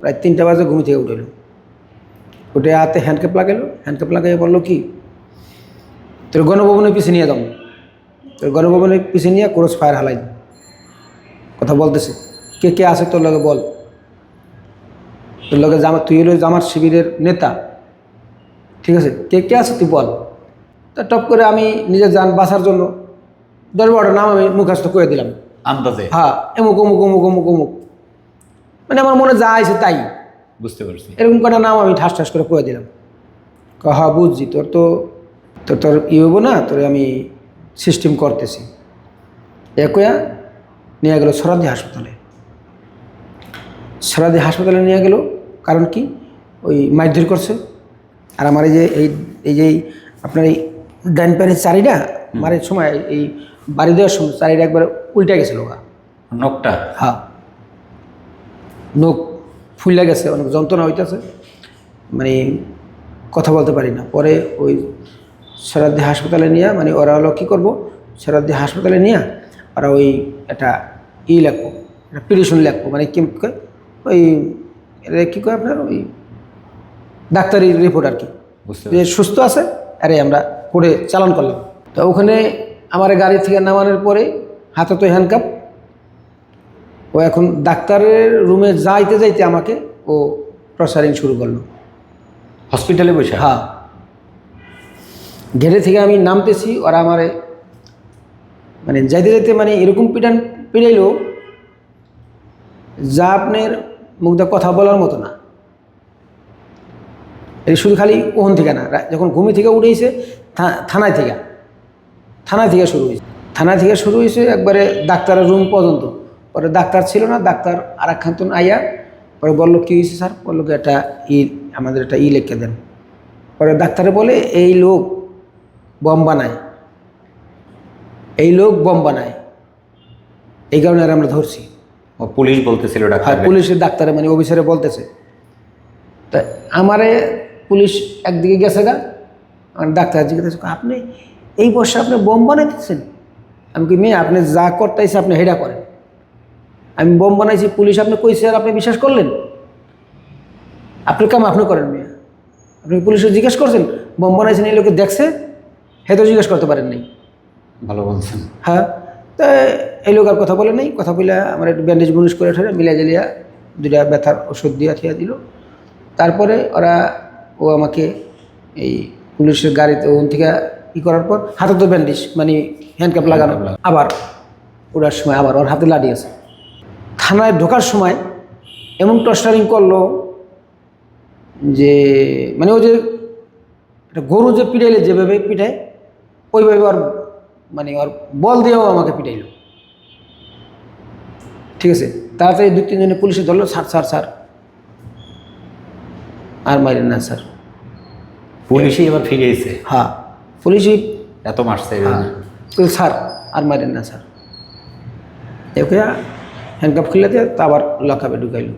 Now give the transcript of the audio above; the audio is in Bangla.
প্রায় তিনটা বাজে ঘুমি থেকে উঠেলো উঠে হাতে হ্যান্ডক্যাপ লাগাইলো হ্যান্ডক্যাপ লাগাই বলল কি? তোর গণভবনের পিছিয়ে নিয়ে যাব তোর গণভবনের পিছিয়ে নিয়ে ক্রস ফায়ার হালাই কথা বলতেছে কে কে আছে তোর লগে বল। তোর লগে জামা তুই হলো জামার শিবিরের নেতা। ঠিক আছে কে কে আছে তুই বল। তা টপ করে আমি নিজের যান বাঁচার জন্য দশ বারোটা নাম আমি মুখাস্ত করে দিলাম। আন্দাজে? হ্যাঁ এমুক অমুক অমুক অমুক অমুক। মানে আমার মনে যা আছে তাই। বুঝতে পারছি। এরকম কটা নাম আমি ঠাস ঠাস করে করে দিলাম। ক হ্যাঁ বুঝছি তোর তো তোর তোর ই হব না তোর আমি সিস্টেম করতেছি। একয়া নিয়ে গেল সরাদি হাসপাতালে। সরাদি হাসপাতালে নিয়ে গেল কারণ কি? ওই মারধর করছে। আর আমার এই যে এই এই যে আপনার এই ডাইন প্যানের চারিটা মারের সময় এই বাড়ি দেওয়ার সময় চারিটা একবার উল্টে গেছিল ওগা নখটা? হ্যাঁ। নখ ফুলে গেছে অনেক যন্ত্রণা হইতেছে। মানে কথা বলতে পারি না। পরে ওই সেরাদ্দি হাসপাতালে নিয়ে মানে ওরা হলো কী করব সেরাদ্দি হাসপাতালে নিয়ে ওরা ওই একটা ই লাগবো একটা পিটিশন লাগবো মানে কি কয়? ওই এটা কী কয় আপনার ওই ডাক্তারি রিপোর্ট আর কি। বুঝতে যে সুস্থ আছে আরে আমরা করে চালান করলাম। তো ওখানে আমার গাড়ি থেকে নামানোর পরে হাতে তো হ্যান্ডকাপ ও এখন ডাক্তারের রুমে যাইতে যাইতে আমাকে ও প্রসারিং শুরু করল। হসপিটালে বসে? হ্যাঁ। ঘেরে থেকে আমি নামতেছি ওরা আমারে মানে যাইতে যাইতে মানে এরকম পিটান পিড়াইলো যা আপনার মুখটা কথা বলার মতো না। এই শুধু খালি ওহন থেকে না যখন ঘুমি থেকে উঠেছে থানায় থেকে। থানায় থেকে শুরু হয়েছে। থানায় থেকে শুরু হয়েছে একবারে ডাক্তারের রুম পর্যন্ত। পরে ডাক্তার ছিল না ডাক্তার আর খান্তন আইয়া পরে বলল কী হয়েছে স্যার? বলল কি একটা ই আমাদের একটা ই লিখে দেন। পরে ডাক্তারে বলে এই লোক বম বানায়। এই লোক বম বানায়। এই কারণে আর আমরা ধরছি। ও পুলিশ বলতেছিল ডাক্তার পুলিশের ডাক্তারে মানে অফিসারে বলতেছে। তা আমারে পুলিশ একদিকে গেছে গা আমার ডাক্তার জিজ্ঞেস আপনি এই বর্ষে আপনি বোম বানাইতেছেন? আমি কি মেয়ে আপনি যা করতেছে আপনি হেডা করেন। আমি বোম বানাইছি পুলিশ আপনি কইছে আর আপনি বিশ্বাস করলেন? আপনি কাম আপনি করেন মেয়ে। আপনি পুলিশে জিজ্ঞেস করছেন? বোম বানাইছেন এই লোকে দেখছে? হে তো জিজ্ঞেস করতে পারেন নাই। ভালো বলছেন। হ্যাঁ? তা এই লোক আর কথা বলে নেই কথা বলে আমার একটু ব্যান্ডেজ বনুজ করে ঠেলে মিলিয়া জেলিয়া দুটা ব্যথার ওষুধ দিয়া থিয়া দিল। তারপরে ওরা ও আমাকে এই পুলিশের গাড়িতে ওখান থেকে ই করার পর হাতে তো ব্যান্ডেজ মানে হ্যান্ডকাপ লাগানো। লাগানো। আবার ওড়ার সময় আবার ওর হাতে লাঠি আছে। থানায় ঢোকার সময় এমন টস্টারিং করল যে মানে ও যে একটা গরু যে পিটাইলে যেভাবে পিটায় ওইভাবে ওর মানে ওর বল দিয়েও আমাকে পিটাইলো। ঠিক আছে? তাড়াতাড়ি দুই তিনজনে পুলিশে ধরলো স্যার স্যার স্যার। আর মাইলেন না স্যার। পুলিশই এবার ফিরে এসে হ্যাঁ পুলিশই এত মারছে। হ্যাঁ। স্যার আর মারেন না স্যার। হ্যান্ডকাপ খুলে দিয়ে তা আবার লকআপে ঢুকাইলো।